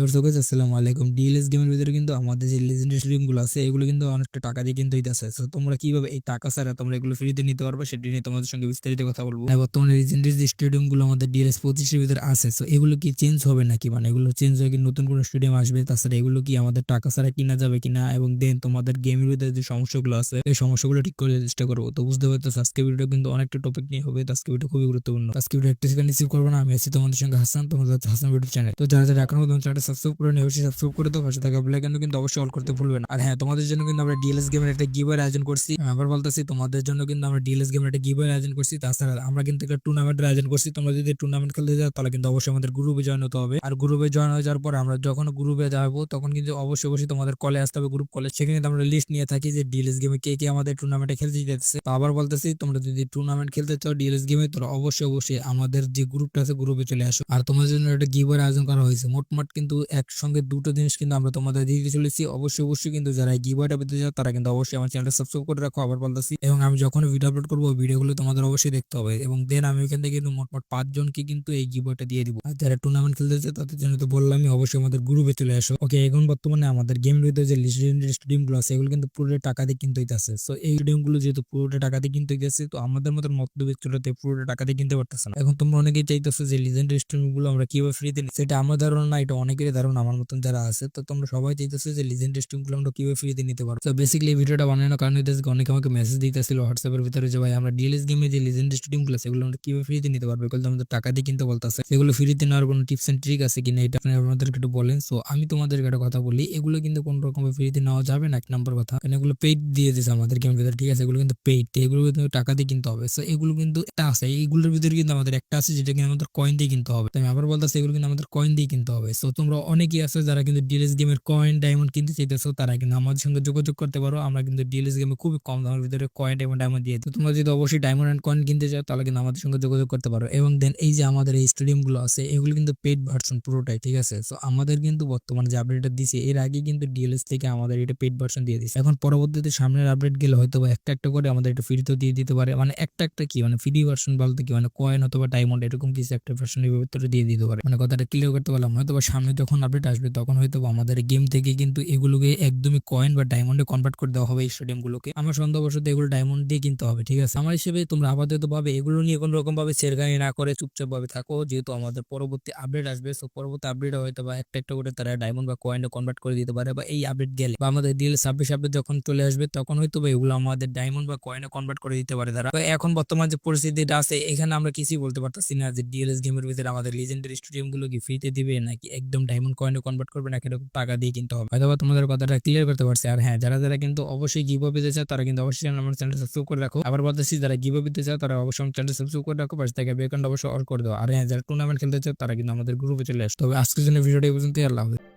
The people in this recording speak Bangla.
দর্শক আসসালামু আলাইকুম। ডিএলএস গেমের ভিতরে কিন্তু আমাদের যে লেজেন্ডারি স্ট্রিমগুলো আছে, এগুলো কিন্তু অনেকটা টাকা দিয়ে কিন্তু হইতেছে। তো তোমরা কীভাবে এই টাকা ছাড়া তোমরা এগুলো ফ্রিতে নিতে পারবে, সেটি নিয়ে তোমাদের সঙ্গে বিস্তারিত কথা বলব। আর বর্তমানে লেজেন্ডারি যে স্টেডিয়ামগুলো আমাদের ডিএলএস পঁচিশের ভিতরে আছে তো এগুলো কি চেঞ্জ হবে নাকি? মানে এগুলো চেঞ্জ হয়ে কি নতুন কোনো স্টেডিয়াম আসবে? তাছাড়া এগুলো কি আমাদের টাকা ছাড়া কিনা যাবে কিনা? এবং দেন তোমাদের গেমের ভিতরে যে সমস্যাগুলো আছে, এই সমস্যাগুলো ঠিক করে চেষ্টা করব। তো বুঝতে পারতো আজকে ভিডিও কিন্তু অনেকটা টপিক নিয়ে হবে। আজকে ভিডিও খুবই গুরুত্বপূর্ণ। আজকে ভিডিও একটা সেকেন্ড রিসিভ করব না, আমি আছি তোমাদের সঙ্গে হাসান, তোমাদের হাসান ভিডিও চ্যানেল তো যারা যারা এখনও চ্যানেলটা সাবস্ক্রাইব করে নিয়ে অবশ্যই সাবস্ক্রাইব করে দাও, পাশে থাকা বেলাইকন কিন্তু অবশ্যই অল করতে ভুলবে না। আর হ্যাঁ তোমাদের জন্য কিন্তু আমরা ডিএলএস গেমের একটা গিভার আয়োজন করছি। আবার বলতেছি, তোমাদের জন্য কিন্তু আমরা ডিএলএস গেমের একটা গিভার আয়োজন করছি। তাছাড়া আমরা কিন্তু একটা টুর্নামেন্টের আয়োজন করছি। তোমরা যদি টুর্নামেন্ট খেলতে যাও, তাহলে কিন্তু অবশ্যই আমাদের গ্রুপে জয়েন হতে হবে। আর গ্রুপে জয়েন হয়ে যাওয়ার পর আমরা যখন গ্রুপে যাব, তখন কিন্তু অবশ্যই অবশ্যই তোমাদের কলে আসতে হবে গ্রুপ কলে সেখানে আমরা লিস্ট নিয়ে থাকি যে ডিএলএস গেমে কে কে আমাদের টুর্নামেন্টে খেলতে যেতেছে। আবার বলতেছি, তোমরা যদি টুর্নামেন্ট খেলতে চাও ডিএলএস গেমে তোমরা অবশ্যই অবশ্যই আমাদের যে গ্রুপটা আছে গ্রুপে চলে আসো। আর তোমাদের জন্য একটা গিভার আয়োজন করা হয়েছে। মোটমাট কিন্তু একসঙ্গে দুটো জিনিস কিন্তু আমরা তোমাদের দিতে চলেছি। অবশ্যই অবশ্যই কিন্তু যারা গিভারটা পেতে চাও, তারা কিন্তু অবশ্যই আমার চ্যানেলটা সাবস্ক্রাইব করে রাখো, আবার বলতেছি। এবং আমি যখন ভিডিও আপলোড করব, ভিডিওগুলো তোমাদের অবশ্যই দেখতে হবে। এবং দেন আমি এখান থেকে কিন্তু মোটমাট পাঁচজনকে কিন্তু এই গিভারটা দিয়ে দিব। আর যারা টুর্নামেন্ট খেলতে চায়, তাদের জন্য তো বললামই, অবশ্যই আমাদের গ্রুপে চলে আসো। ওকে এখন বর্তমানে আমাদের গেম ভিতরে যে লিজেন্ডারি স্টেডিয়ামগুলো আছে, এগুলো কিন্তু পুরোটা টাকা দিয়ে কিনতে হইতেছে। সো এই স্টেডিয়ামগুলো যেহেতু পুরোটা টাকা দিয়ে কিনতে হইতেছে, তো আমাদের মতন মধ্যবিত্ত চলতে পুরোটা টাকা দিয়ে কিনতে পারতেছে না। এখন তোমরা অনেকেই চাইতেছো যে লিজেন্ডারি স্টেডিয়ামগুলো আমরা কীভাবে ফ্রিতে নিই? সেটা আমার ধারণা না, এটা অনেকেরই ধারণা আমার মতন যারা আছে, তো তোমরা সবাই চাইতেছো যে লিজেন্ডারি স্টেডিয়ামগুলো আমরা কীভাবে ফ্রিতে নিতে পারব। তো বেসিক্যালি এই ভিডিওটা বানানোর কারণ হইতেছে অনেকে আমাকে মেসেজ দিতেছিল হোয়াটসঅ্যাপের ভিতরে যে, ভাই, আমরা ডিএলএস গেমে যে লিজেন্ডারি স্টেডিয়ামগুলো আছে, এগুলো আমরা কীভাবে ফ্রিতে নিতে পারব? এগুলো আমাদের টাকা দিয়ে কিনতে বলতেছে। এগুলো ফ্রিতে নেওয়ার কোনো টিপস এন্ড ট্রিক আছে কিনা এটা আপনি আমাদেরকে একটু বলেন। সো আমি তোমাদেরকে একটা কথা বলি, এগুলো কিন্তু কোনো রকম ফ্রিতে নেওয়া যাবে না, এক নম্বর কথা। কারণ এগুলো পেইড দিয়ে দিয়েছে আমাদের গেমের ভিতরে, ঠিক আছে? এগুলো কিন্তু পেইড এগুলো কিন্তু টাকা দিয়ে কিনতে হবে। সো এগুলো কিন্তু একটা আছে এইগুলোর ভিতরে কিন্তু আমাদের একটা আছে, যেটা কিন্তু আমাদের কয়েন দিয়ে কিনতে হবে। আমি আবার বলতেছি, এগুলো কিন্তু আমাদের কয়েন দিয়ে কিনতে হবে। সো তোমরা অনেকেই আছে যারা কিন্তু ডিএলএস গেমের কয়েন ডায়মন্ড কিনতে চাইতেছো, তারা কিন্তু আমাদের সঙ্গে যোগাযোগ করতে পারো। আমরা কিন্তু ডিএলএস গেমে খুবই কম দামের ভিতরে কয়েন ডায়মন্ড ডায়মন্ড দিয়ে তোমরা যদি অবশ্যই ডায়মন্ড অ্যান্ড কয়েন কিনতে চাও, তাহলে কিন্তু আমাদের সঙ্গে যোগাযোগ করতে পারো। এবং দেন এই যে আমাদের এই স্টেডিয়ামগুলো আছে, এগুলো কিন্তু পেড ভার্সন পুরোটাই, ঠিক আছে? সো আমাদের কিন্তু বর্তমানে যে আপডেটটা দিছে, এর আগে কিন্তু ডিএলএস থেকে আমাদের এটা পেড ভার্সন দিয়ে দিচ্ছে এখন পরবর্তীতে সামনের আপডেট গেলে হয়তো বা একটা একটা করে আমাদের এটা ফ্রিতে দিয়ে দিতে পারে। মানে একটা একটা কি? মানে ফ্রি ভার্সন বলতে কি? মানে কয়েন অথবা ডায়মন্ড এরকম কিছু একটা ভার্সন ভিতরে দিয়ে দিতে পারে। মানে কথাটা ক্লিয়ার করতে পারলাম হয়তো বা সামনে যখন আপডেট আসবে, তখন হয়তো আমাদের গেম থেকে কিন্তু এগুলোকে একদমই কয়েন বা ডায়মন্ডে কনভার্ট করে দেওয়া হবে এই স্টেডিয়াম গুলোকে। আমার সন্দেহবশত এগুলো ডায়মন্ড দিয়ে কিনতে হবে, ঠিক আছে? আমার হিসেবে তোমরা আপাতত ভাবে এগুলো নিয়ে কোনো রকম ভাবে ছেড়গানি না করে চুপচাপ ভাবে থাকো, যেহেতু আমাদের পরবর্তী আপডেট আসবে সো পরবর্তী আপডেট হয়তো বা একটা একটা করে তারা ডায়মন্ড বা কয়েনে কনভার্ট করে দিতে পারে বা এই আপডেট গেলে। বা আমাদের ডিএল ছাব্বিশ আপডেট যখন চলে আসবে, তখন হয়তো বা এগুলো আমাদের ডায়মন্ড বা কয়েনে কনভার্ট করে দিতে পারে তারা। এখন বর্তমান যে পরিস্থিতিটা আছে, এখানে আমরা কিছুই বলতে পারতেছি না যে ডিএলএস গেমের ভিতরে আমাদের লিজেন্ডারি স্টেডিয়ামগুলো কি ফ্রিতে দিবে নাকি একদম ডায়মন্ড কয়েনে কনভার্ট করবে না এরকম টাকা দিয়ে কিনতে হবে। হয়তো তোমাদের কথাটা ক্লিয়ার করতে পারছি। আর হ্যাঁ যারা যারা কিন্তু অবশ্যই গিভ পেতে চায় তারা কিন্তু অবশ্যই আমার চ্যানেল সাবস্ক্রাইব করে রাখো। আবার বলতেছি, যারা গিভ পেতে চায় তারা অবশ্যই আমার চ্যানেল সাবস্ক্রাইব করে রাখো। পাশে থেকে বেকন অবশ্যই অল করে দাও। আর হ্যাঁ যারা টুর্নামেন্ট খেলতে চায় তারা কিন্তু আমাদের গ্রুপে চলে আসে। তবে আজকের জন্য ভিডিওটা এই পর্যন্তই। আল্লাহ হাফেজ।